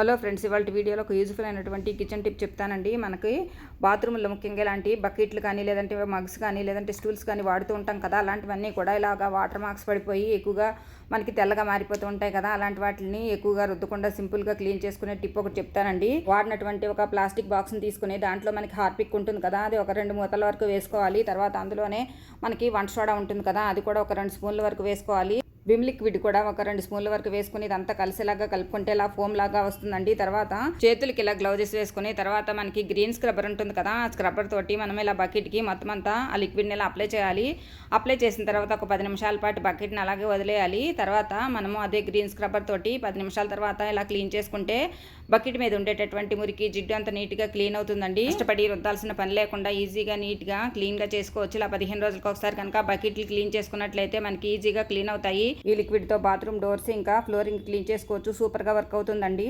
Hello friends ఇవాళ వీడియోలో ఒక యూజ్ఫుల్ అయినటువంటి కిచెన్ టిప్ చెప్తానండి. మనకి బాత్రూంలో ముఖ్యంగా ఇలాంటి బకెట్లు కానీ లేదంటే మగ్స్ కానీ లేదంటే స్టూల్స్ కానీ వాడుతూ ఉంటాం కదా అలాంటివన్నీ కూడా ఇలాగా వాటర్ మార్క్స్ పడిపోయి ఎక్కువగా మనకి తెల్లగా మారిపోతూ ఉంటాయి కదా అలాంటి వాటిని ఎక్కువగా రుద్దకుండా సింపుల్గా క్లీన్ చేసుకునే టిప్ ఒకటి చెప్తానండి. వాడినటువంటి ఒక ప్లాస్టిక్ బాక్స్ని తీసుకుని దాంట్లో మనకి హార్పిక్ ఉంటుంది కదా అది ఒక రెండు మూతల వరకు వేసుకోవాలి. తర్వాత అందులోనే మనకి వంట సోడా ఉంటుంది కదా అది కూడా ఒక రెండు స్పూన్ల వరకు వేసుకోవాలి. విమ్ లిక్విడ్ కూడా ఒక రెండు స్పూన్ల వరకు వేసుకుని ఇదంతా కలిసేలాగా కలుపుకుంటే ఇలా ఫోమ్ లాగా వస్తుందండి. తర్వాత చేతులకి ఇలా గ్లౌజెస్ వేసుకుని తర్వాత మనకి గ్రీన్ స్క్రబ్బర్ ఉంటుంది కదా ఆ స్క్రబ్బర్ తోటి మనం ఇలా బకెట్కి మొత్తం అంతా ఆ లిక్విడ్ని ఇలా అప్లై చేయాలి. అప్లై చేసిన తర్వాత ఒక పది నిమిషాల పాటు బకెట్ని అలాగే వదిలేయాలి. తర్వాత మనము అదే గ్రీన్ స్క్రబ్బర్ తోటి పది నిమిషాల తర్వాత ఇలా క్లీన్ చేసుకుంటే బకెట్ మీద ఉండేటటువంటి మురికి జిడ్డు అంత నీట్గా క్లీన్ అవుతుందండి. ఇష్టపడి రుద్దాల్సిన పని లేకుండా ఈజీగా నీట్గా క్లీన్గా చేసుకోవచ్చు. ఇలా పదిహేను రోజులకు ఒకసారి కనుక బకెట్లు క్లీన్ చేసుకున్నట్లయితే మనకి ఈజీగా క్లీన్ అవుతాయి. ఈ లిక్విడ్తో బాత్రూమ్ డోర్స్ ఇంకా ఫ్లోరింగ్ క్లీన్ చేసుకోవచ్చు. సూపర్గా వర్క్ అవుతుందండి.